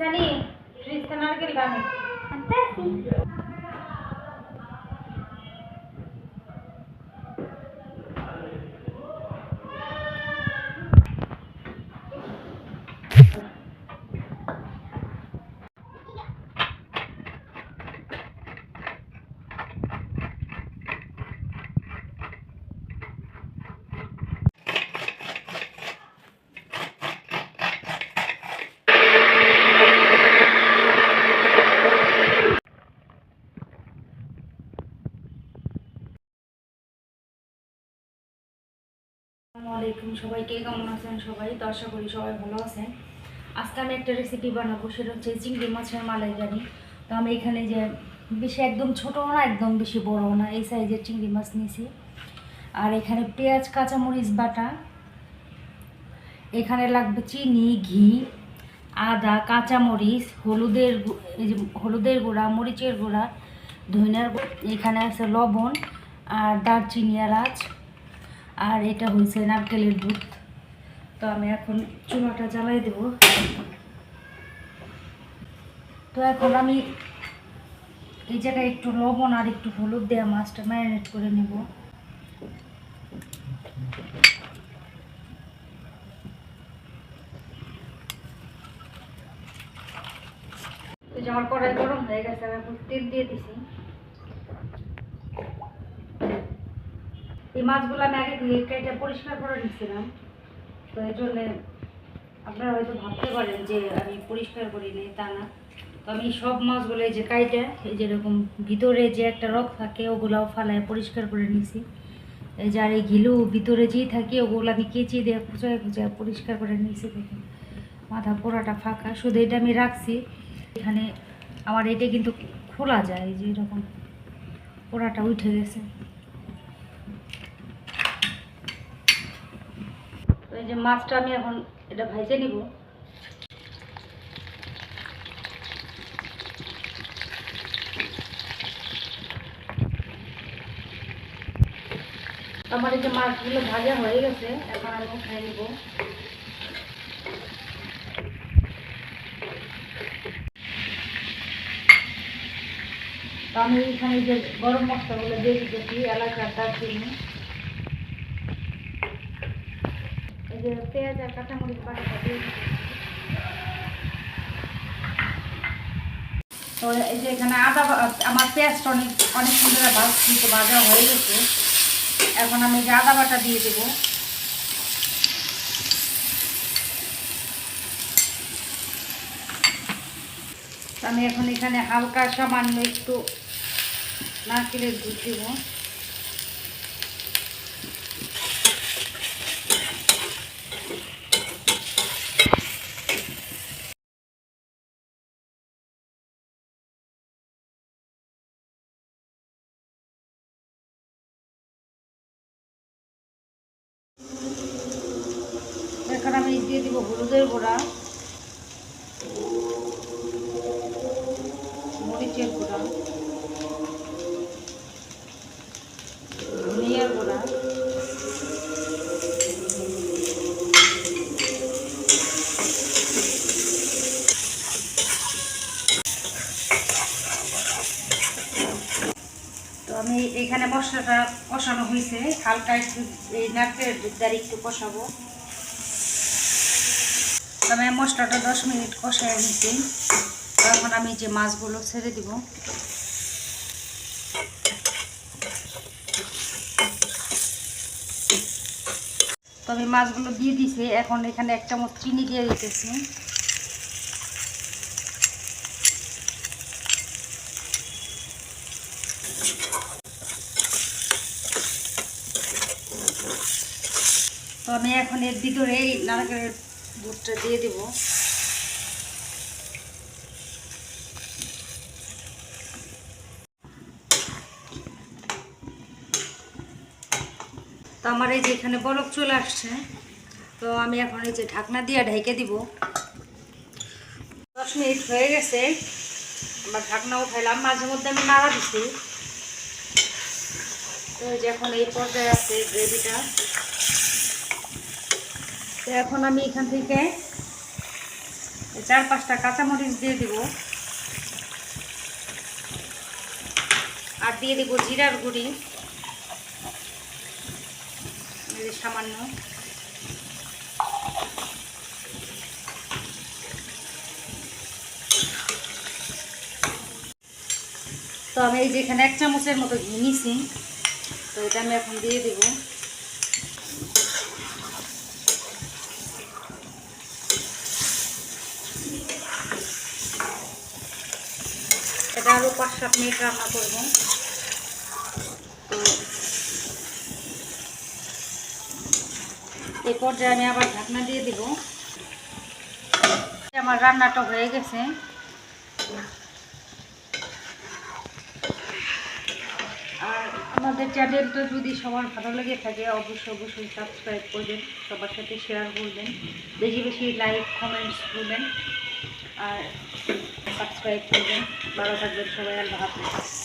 Sani, Tristan Argel Bane. Fantastico. সবাইকে কেমন আছেন সবাই? তো আশা করি সবাই ভালো আছেন। আজকে আমি একটা রেসিপি বানাবো, সেটা হচ্ছে চিংড়ি মাছের মালাইকারি। তো আমি এখানে যে বেশি একদম ছোটো না, একদম বেশি বড় না, এই সাইজের চিংড়ি মাছ নিয়েছি। আর এখানে পেঁয়াজ, কাঁচামরিচ, বাটা। এখানে লাগবে চিনি, ঘি, আদা, কাঁচামরিচ, হলুদের হলুদের গুঁড়া, মরিচের গুঁড়া গুঁড়া এখানে আছে লবণ আর দারচিনি এলাচ আর এটা হয়েছে নারকেলের দুধ। তো আমি এখন চুলাটা জ্বালাই দেব। তো এখন আমি এই জায়গায় একটু লবণ আর একটু হলুদ দেওয়া মাছটা ম্যারিনেট করে নেব। তো যে আমার কড়াই গরম হয়ে গেছে, আমি তেল দিয়ে দিছি। এই মাছগুলো আমি আগে ধুয়ে কেটে পরিষ্কার করে নিচ্ছিলাম তো এই জন্যে আপনারা হয়তো ভাবতে পারেন যে আমি পরিষ্কার করি নি তা না। তো আমি সব মাছগুলো এই যে কাইটে, এই যেরকম ভিতরে যে একটা রক থাকে, ওগুলাও ফালায় পরিষ্কার করে নিছি এই যে আর এই ঘিলু ভিতরে যেই থাকে, ওগুলো আমি কেচি দিয়ে খুঁচায় খুঁচায় পরিষ্কার করে নিয়েছি দেখুন। মাথা পোড়াটা ফাঁকা, শুধু এটা আমি রাখছি। এখানে আমার এটা কিন্তু খোলা যায় যে এরকম পোড়াটা উঠে গেছে। এই যে মাছটা আমি এখন এটা ভাইজে নিব। আমার এই যে মাছগুলো ভাজা হয়ে গেছে, এখন আমি উঠাই নিব। আমি এখানে যে গরম মশলাগুলো দিয়ে দিতেছি, এলাচ আর দারচিনি এই যে পেঁয়াজ আর কাঁচামরিচ বাটাটা দিয়ে তো এই যে এখানে আদা আমার পেঁয়াজটা অনেক অনেক সুন্দর ভাজ কিন্তু ভাজা হয়ে গেছে। এখন আমি যে আদা বাটা দিয়ে দেবো। তো আমি এখন এখানে হালকা সামান্য একটু নারকেলের দুধ দেবো। এখন আমি দিয়ে দিব হলুদের গোড়া মরিচের গুঁড়া ধনিয়ার গুঁড়া তো আমি এখানে মশলাটা কষানো হয়েছে। হালকা একটু এই নারকেলের দুধ একটু কষাবো আমি মশলাটা দশ মিনিট কষায় নিচ্ছি। তখন আমি যে মাছগুলো ছেড়ে দিব। তো আমি মাছগুলো দিয়ে দিছি। এখন এখানে এক চামচ চিনি দিয়ে দিতেছি। তো আমি এখন এর ভিতরে এই নারকেলের দুধটা দিয়ে দেব। তো আমার এই যে এখানে বরফ চলে আসছে, তো আমি এখন এই যে ঢাকনা দিয়ে ঢেকে দিব। দশ মিনিট হয়ে গেছে, আমার ঢাকনা উঠাইলাম, মাঝে মধ্যে আমি নাড়া দিছি। তো এখন এই পর্যায়ে আছে গ্রেভিটা। তো এখন আমি এখান থেকে চার পাঁচটা কাঁচামরিচ দিয়ে দিব। আর দিয়ে দিব জিরার গুঁড়ি। সামান্য। তো আমি এই যে এখানে এক চামচের মতো ঘি নিছি। তো এটা আমি এখন দিয়ে দেব। এটা আরও পাঁচ সাত মিনিট রান্না করব। তো এই পর্যায়ে আমি আবার ঢাকনা দিয়ে দিব। আমার রান্নাটা হয়ে গেছে। আর আমাদের চ্যানেলটা যদি সবার ভালো লেগে থাকে, অবশ্যই অবশ্যই সাবস্ক্রাইব করবেন, সবার সাথে শেয়ার করবেন। বেশি বেশি লাইক কমেন্টস করবেন। আর সাবস্ক্রাইব করবেন। ভালো থাকবেন সবাই আল্লাহ হাফিজ।